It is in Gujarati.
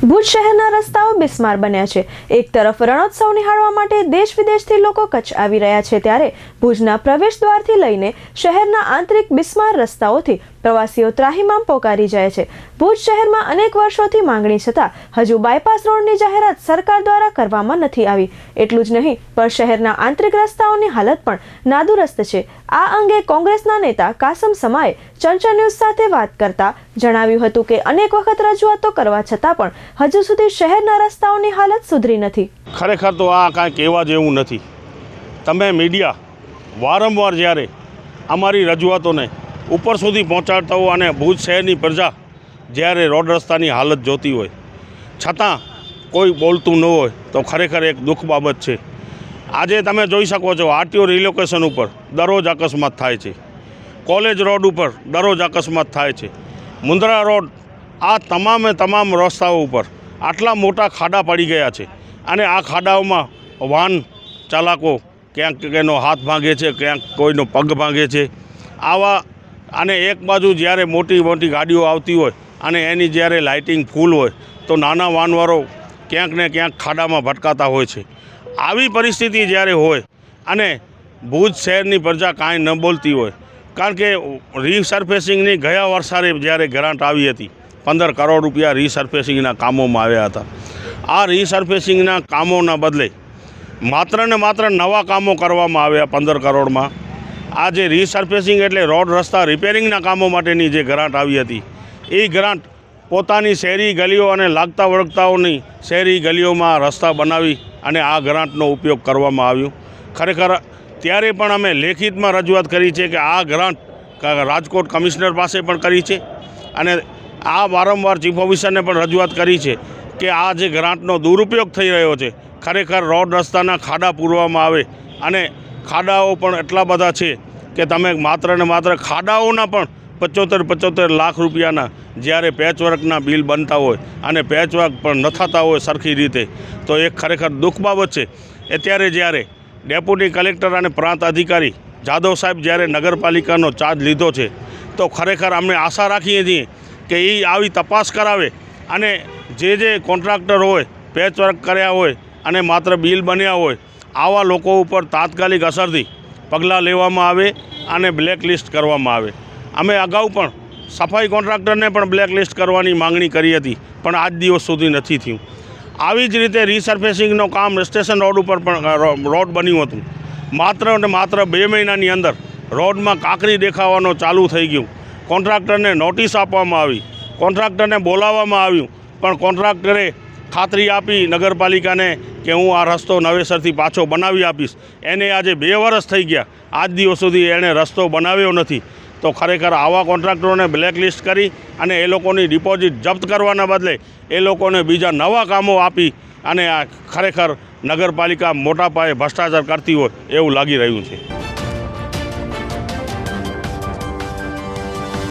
ભુજ શહેરના રસ્તાઓ બિસ્માર બન્યા છે. એક તરફ રણોત્સવ નિહાળવા માટે દેશ વિદેશથી લોકો કચ્છ આવી રહ્યા છે, ત્યારે ભુજના પ્રવેશ દ્વારથી લઈને શહેરના આંતરિક બિસ્માર રસ્તાઓથી પ્રવાસીઓ ત્રાહિમામ પોકારી જાય છે. ભુજ શહેરમાં અનેક વર્ષોથી માંગણી છતાં હજુ બાયપાસ રોડની જાહેરાત સરકાર દ્વારા કરવામાં નથી આવી. એટલું જ નહીં, પણ શહેરના આંતરિક રસ્તાઓની હાલત પણ નાદુરસ્ત છે. આ અંગે કોંગ્રેસના નેતા કાસમ સમાએ ચંચળ ન્યૂઝ સાથે વાત કરતા જણાવ્યું હતું કે અનેક વખત રજૂઆતો કરવા છતાં પણ હજુ સુધી શહેરના રસ્તાઓની હાલત સુધરી નથી. ખરેખર તો આ કાંઈ કહેવા જેવું નથી. તમે મીડિયા વારંવાર જ્યારે અમારી રજૂઆતોને ઉપર સુધી પહોંચાડતા હોય અને ભુજ શહેરની પ્રજા જ્યારે રોડ રસ્તાની હાલત જોતી હોય, છતાં કોઈ બોલતું ન હોય, તો ખરેખર એક દુઃખ બાબત છે. આજે તમે જોઈ શકો છો, આરટીઓ રિલોકેશન ઉપર દરરોજ અકસ્માત થાય છે. કોલેજ રોડ ઉપર દરરોજ અકસ્માત થાય છે. મુંદ્રા રોડ આ તમામે તમામ રસ્તાઓ ઉપર આટલા મોટા ખાડા પડી ગયા છે અને આ ખાડાઓમાં વાહન ચાલકો ક્યાંક એનો હાથ ભાંગે છે, ક્યાંક કોઈનો પગ ભાંગે છે. આવા અને એક બાજુ જ્યારે મોટી મોટી ગાડીઓ આવતી હોય અને એની જ્યારે લાઇટિંગ ફૂલ હોય તો નાના વાનવારો ક્યાંક ને ક્યાંક ખાડામાં ભટકાતા હોય છે. આવી પરિસ્થિતિ જ્યારે હોય અને ભુજ શહેરની પ્રજા કાંઈ ન બોલતી હોય, કારણ કે રીસર્ફેસિંગની ગયા વરસારે જ્યારે ગ્રાન્ટ આવી હતી, પંદર કરોડ રૂપિયા રીસર્ફેસિંગના કામોમાં આવ્યા હતા. આ રીસર્ફેસિંગના કામોના બદલે માત્ર ને માત્ર નવા કામો કરવામાં આવ્યા પંદર કરોડમાં. આ જે રીસર્ફેસિંગ એટલે રોડ રસ્તા રિપેરિંગના કામો માટેની જે ગ્રાન્ટ આવી હતી, એ ગ્રાન્ટ પોતાની શહેરી ગલીઓ અને લાગતા વળગતાઓની શહેરી ગલીઓમાં રસ્તા બનાવી અને આ ગ્રાન્ટનો ઉપયોગ કરવામાં આવ્યો. ખરેખર ત્યારે પણ અમે લેખિતમાં રજૂઆત કરી છે કે આ ગ્રાન્ટ રાજકોટ કમિશનર પાસે પણ કરી છે અને આ વારંવાર ચીફ ઓફિસરને પણ રજૂઆત કરી છે કે આ જે ગ્રાન્ટનો દુરુપયોગ થઈ રહ્યો છે, ખરેખર રોડ રસ્તાના ખાડા પૂરવામાં આવે અને ખાડાઓ પણ એટલા બધા છે કે તમે માત્ર ને માત્ર ખાડાઓના પણ પચોતેર પચોતેર લાખ રૂપિયાના જ્યારે પેચવર્કના બિલ બનતા હોય અને પેચવર્ક પણ ન થતા હોય સરખી રીતે, તો એ ખરેખર દુઃખ બાબત છે. અત્યારે જ્યારે ડેપ્યુટી કલેક્ટર અને પ્રાંત અધિકારી જાદવ સાહેબ જ્યારે નગરપાલિકાનો ચાર્જ લીધો છે, તો ખરેખર અમે આશા રાખીએ છીએ કે એ આવી તપાસ કરાવે અને જે જે કોન્ટ્રાક્ટર હોય પેચવર્ક કર્યા હોય અને માત્ર બિલ બન્યા હોય આવા લોકો ઉપર તાત્કાલિક અસરથી પગલાં લેવામાં આવે અને બ્લેકલિસ્ટ કરવામાં આવે. અમે અગાઉ પણ સફાઈ કોન્ટ્રાક્ટરને પણ બ્લેકલિસ્ટ કરવાની માંગણી કરી હતી, પણ આજ દિવસ સુધી નથી થયું. આવી જ રીતે રિસર્ફેસિંગનું કામ સ્ટેશન રોડ ઉપર પણ રોડ બન્યું હતું. માત્ર ને માત્ર બે મહિનાની અંદર રોડમાં કાંકરી દેખાવાનું ચાલુ થઈ ગયું. કોન્ટ્રાક્ટરને નોટિસ આપવામાં આવી, કોન્ટ્રાક્ટરને બોલાવવામાં આવ્યું, પણ કોન્ટ્રાક્ટરે ખાતરી આપી નગરપાલિકાને કે હું આ રસ્તો નવેસરથી પાછો બનાવી આપીશ. એને આજે બે વર્ષ થઈ ગયા. આજ દિવસ સુધી એણે રસ્તો બનાવ્યો નથી. તો ખરેખર આવા કોન્ટ્રાક્ટરોને બ્લેકલિસ્ટ કરી અને એ લોકોની ડિપોઝિટ જપ્ત કરવાના બદલે એ લોકોને બીજા નવા કામો આપી અને આ ખરેખર નગરપાલિકા મોટા પાયે ભ્રષ્ટાચાર કરતી હોય એવું લાગી રહ્યું છે.